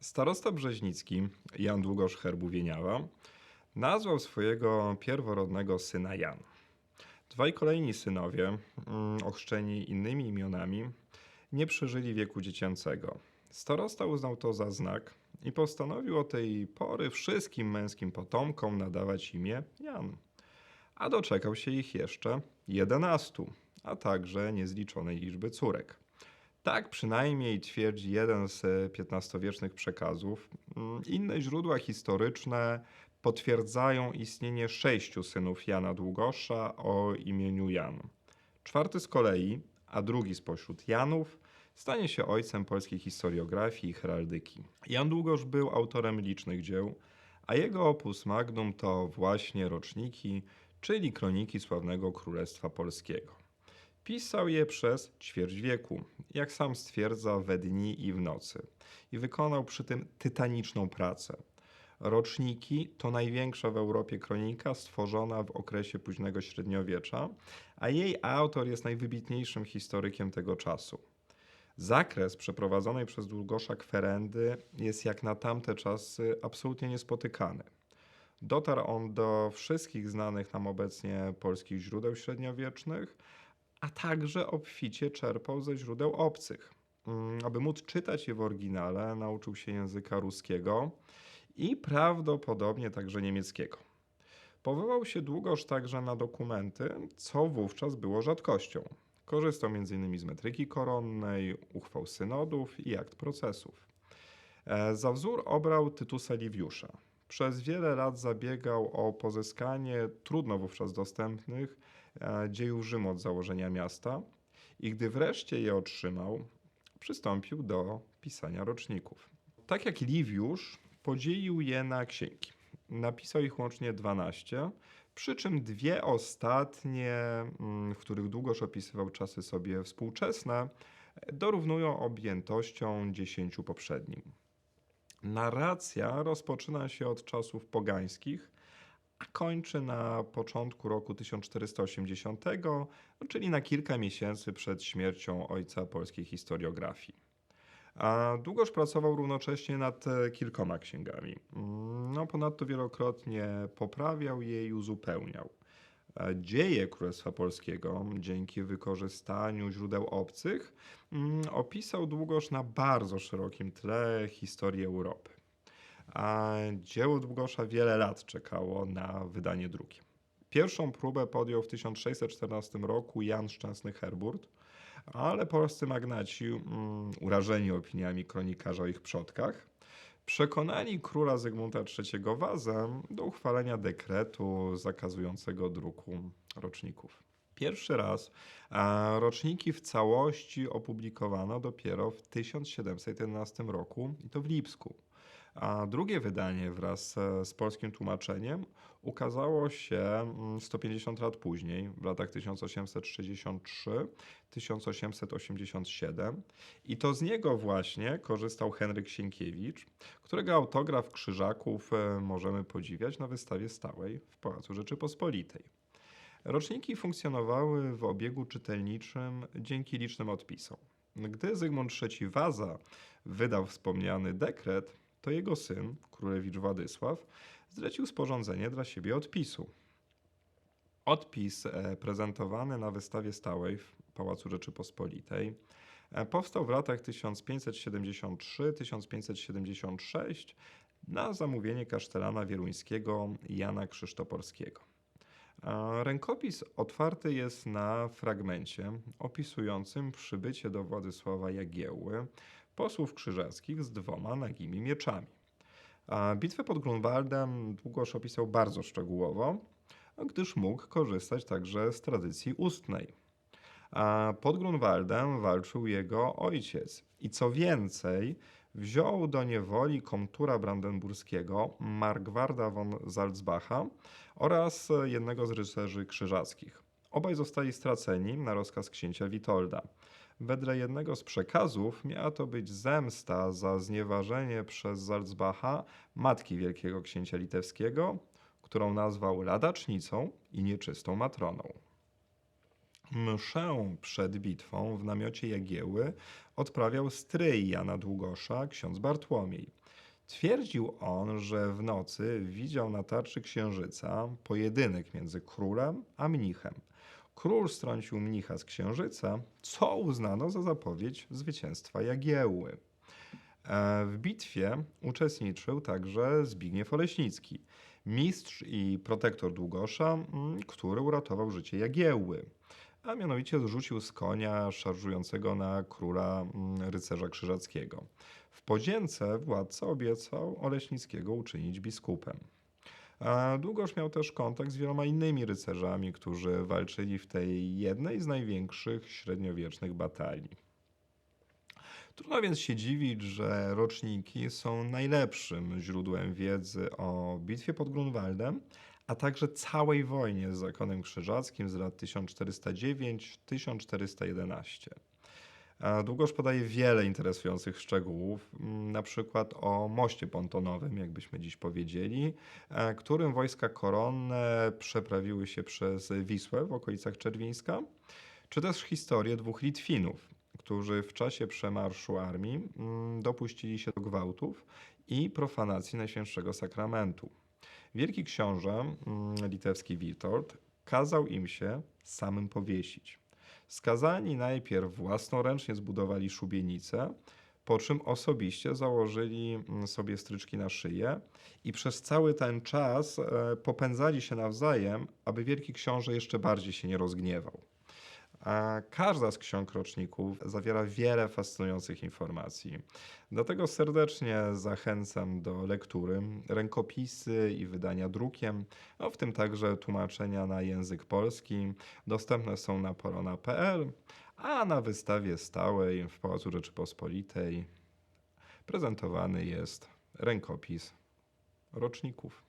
Starosta brzeźnicki Jan Długosz Herbu-Wieniawa nazwał swojego pierworodnego syna Jan. Dwaj kolejni synowie, mm, ochrzczeni innymi imionami, nie przeżyli wieku dziecięcego. Starosta uznał to za znak i postanowił od tej pory wszystkim męskim potomkom nadawać imię Jan. A doczekał się ich jeszcze jedenastu, a także niezliczonej liczby córek. Tak przynajmniej twierdzi jeden z XV-wiecznych przekazów. Mm, Inne źródła historyczne potwierdzają istnienie sześciu synów Jana Długosza o imieniu Jan. Czwarty z kolei, a drugi spośród Janów, stanie się ojcem polskiej historiografii i heraldyki. Jan Długosz był autorem licznych dzieł, a jego opus magnum to właśnie roczniki, czyli kroniki sławnego Królestwa Polskiego. Pisał je przez ćwierć wieku, jak sam stwierdza, we dni i w nocy. I wykonał przy tym tytaniczną pracę. Roczniki to największa w Europie kronika stworzona w okresie późnego średniowiecza, a jej autor jest najwybitniejszym historykiem tego czasu. Zakres przeprowadzonej przez Długosza kwerendy jest jak na tamte czasy absolutnie niespotykany. Dotarł on do wszystkich znanych nam obecnie polskich źródeł średniowiecznych, a także obficie czerpał ze źródeł obcych. Mm, Aby móc czytać je w oryginale, nauczył się języka ruskiego i prawdopodobnie także niemieckiego. Powołał się długoż także na dokumenty, co wówczas było rzadkością. Korzystał m.in. z metryki koronnej, uchwał synodów i akt procesów. E, Za wzór obrał Tytusa Liwiusza. Przez wiele lat zabiegał o pozyskanie trudno wówczas dostępnych dziejów Rzymu od założenia miasta i gdy wreszcie je otrzymał, przystąpił do pisania roczników. Tak jak Liwiusz, podzielił je na księgi. Napisał ich łącznie 12, przy czym dwie ostatnie, mm, w których długoż opisywał czasy sobie współczesne, dorównują objętością dziesięciu poprzednim. Narracja rozpoczyna się od czasów pogańskich, kończy na początku roku 1480, no, czyli na kilka miesięcy przed śmiercią ojca polskiej historiografii. A długoż pracował równocześnie nad e, kilkoma księgami. Mm, No, ponadto wielokrotnie poprawiał je i uzupełniał. E, Dzieje Królestwa Polskiego, dzięki wykorzystaniu źródeł obcych, mm, opisał długoż na bardzo szerokim tle historii Europy. A dzieło Długosza wiele lat czekało na wydanie drugie. Pierwszą próbę podjął w 1614 roku Jan Szczęsny Herburt, ale polscy magnaci, mm, urażeni opiniami kronikarza o ich przodkach, przekonali króla Zygmunta III Wazę do uchwalenia dekretu zakazującego druku roczników. Pierwszy raz roczniki w całości opublikowano dopiero w 1711 roku i to w Lipsku. A drugie wydanie wraz e, z polskim tłumaczeniem ukazało się mm, 150 lat później, w latach 1863-1887 i to z niego właśnie korzystał Henryk Sienkiewicz, którego autograf krzyżaków e, możemy podziwiać na wystawie stałej w Pałacu Rzeczypospolitej. Roczniki funkcjonowały w obiegu czytelniczym dzięki licznym odpisom. Gdy Zygmunt III Waza wydał wspomniany dekret, to jego syn, królewicz Władysław, zlecił sporządzenie dla siebie odpisu. Odpis e, prezentowany na wystawie stałej w Pałacu Rzeczypospolitej e, powstał w latach 1573-1576 na zamówienie kasztelana wieluńskiego Jana Krzysztoporskiego. A Rękopis otwarty jest na fragmencie opisującym przybycie do Władysława Jagiełły posłów krzyżackich z dwoma nagimi mieczami. Bitwę pod Grunwaldem Długosz opisał bardzo szczegółowo, gdyż mógł korzystać także z tradycji ustnej. Pod Grunwaldem walczył jego ojciec i co więcej, wziął do niewoli komtura brandenburskiego Margwarda von Salzbacha oraz jednego z rycerzy krzyżackich. Obaj zostali straceni na rozkaz księcia Witolda. Wedle jednego z przekazów miała to być zemsta za znieważenie przez Salzbacha matki wielkiego księcia litewskiego, którą nazwał ladacznicą i nieczystą matroną. Mszę przed bitwą w namiocie Jagieły odprawiał stryj Jana Długosza, ksiądz Bartłomiej. Twierdził on, że w nocy widział na tarczy księżyca pojedynek między królem a mnichem. Król strącił mnicha z księżyca, co uznano za zapowiedź zwycięstwa Jagiełły. E, W bitwie uczestniczył także Zbigniew Oleśnicki, mistrz i protektor Długosza, mm, który uratował życie Jagiełły, a mianowicie zrzucił z konia szarżującego na króla mm, rycerza krzyżackiego. W podzięce władca obiecał Oleśnickiego uczynić biskupem. A miał też kontakt z wieloma innymi rycerzami, którzy walczyli w tej jednej z największych średniowiecznych batalii. Trudno więc się dziwić, że roczniki są najlepszym źródłem wiedzy o bitwie pod Grunwaldem, a także całej wojnie z zakonem krzyżackim z lat 1409-1411. A Długosz podaje wiele interesujących szczegółów, m, na przykład o moście pontonowym, jakbyśmy dziś powiedzieli, e, którym wojska koronne przeprawiły się przez Wisłę w okolicach Czerwińska, czy też historię dwóch Litwinów, którzy w czasie przemarszu armii mm, dopuścili się do gwałtów i profanacji Najświętszego Sakramentu. Wielki książę mm, litewski Witold kazał im się samym powiesić. Skazani najpierw własnoręcznie zbudowali szubienicę, po czym osobiście założyli mm, sobie stryczki na szyję i przez cały ten czas e, popędzali się nawzajem, aby wielki książę jeszcze bardziej się nie rozgniewał. A każda z ksiąg roczników zawiera wiele fascynujących informacji. Dlatego serdecznie zachęcam do lektury. Rękopisy i wydania drukiem, no w tym także tłumaczenia na język polski, dostępne są na porona.pl, a na wystawie stałej w Pałacu Rzeczypospolitej prezentowany jest rękopis roczników.